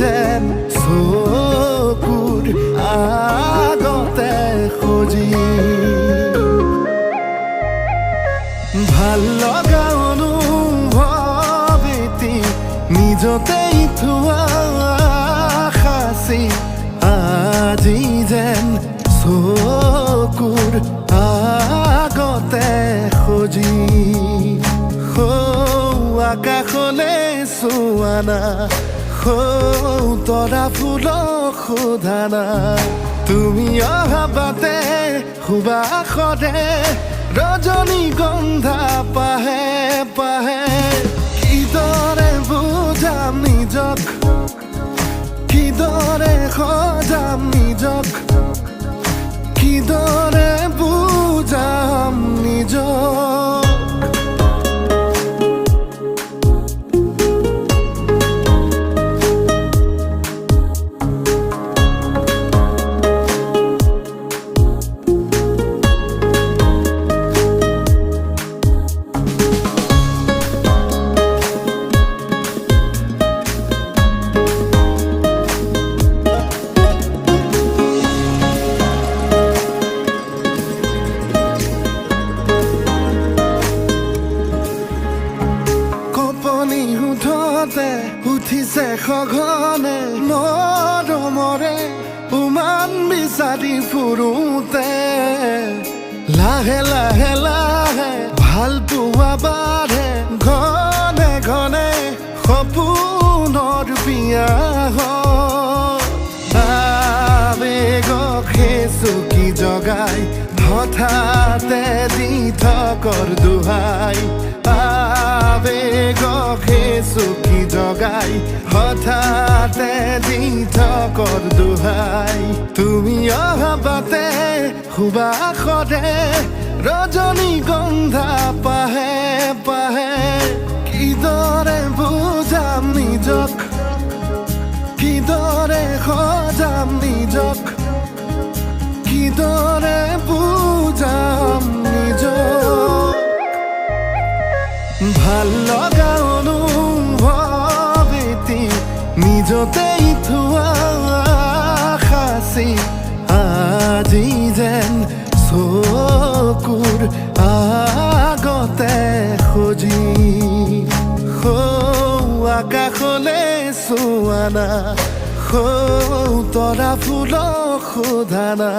যেন চকুৰ আগতে খুজি। ভালো লগা অনুভৱিতি নিজতে থোৱা সাঁচি আজি যেন চকুৰ আগতে খুজি। খজি আকাশলে চোৱানা সৌ ফুল সোধানা। তুমি অভাবাতে বাটে সদে রজনী গন্ধা পাহে পাহে। কিদৰে বুঝাম নিজক কিদৰে সজাম উঠিছে সঘনে মৰমৰে উমান বিচাৰি ফুৰোতে। লাহে লাহে লাহে ভালো পোৱা বাঢ়ে। ঘনে ঘনে সপোনৰ বিয়া আবেগক চুকি জগাই, হঠাতে দি থকৰ দোহাই। আবেগক জগাই হঠাতে দি থকৰ দোহাই, তুমি অহা বাটে সুবাসৰে ৰজনী গন্ধা পাহে পাহে। কিদৰে বুজাম নিজক কিদৰে সজাম নিজক কিদৰে বুজাম নিজক। ভালো লগা নিজতেই থোৱা সাঁচি আজি যেন চকুৰ আগতে সজি সৌ আকাশলে চোৱানা সৌ তৰা ফুলক সোধানা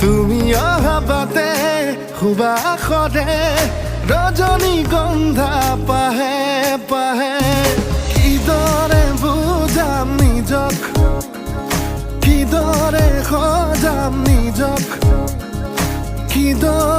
তুমি অহা বাটে সুবাসৰে ৰজনী গন্ধা পাহে পাহে। কিদৰে নিজক কি বুজাম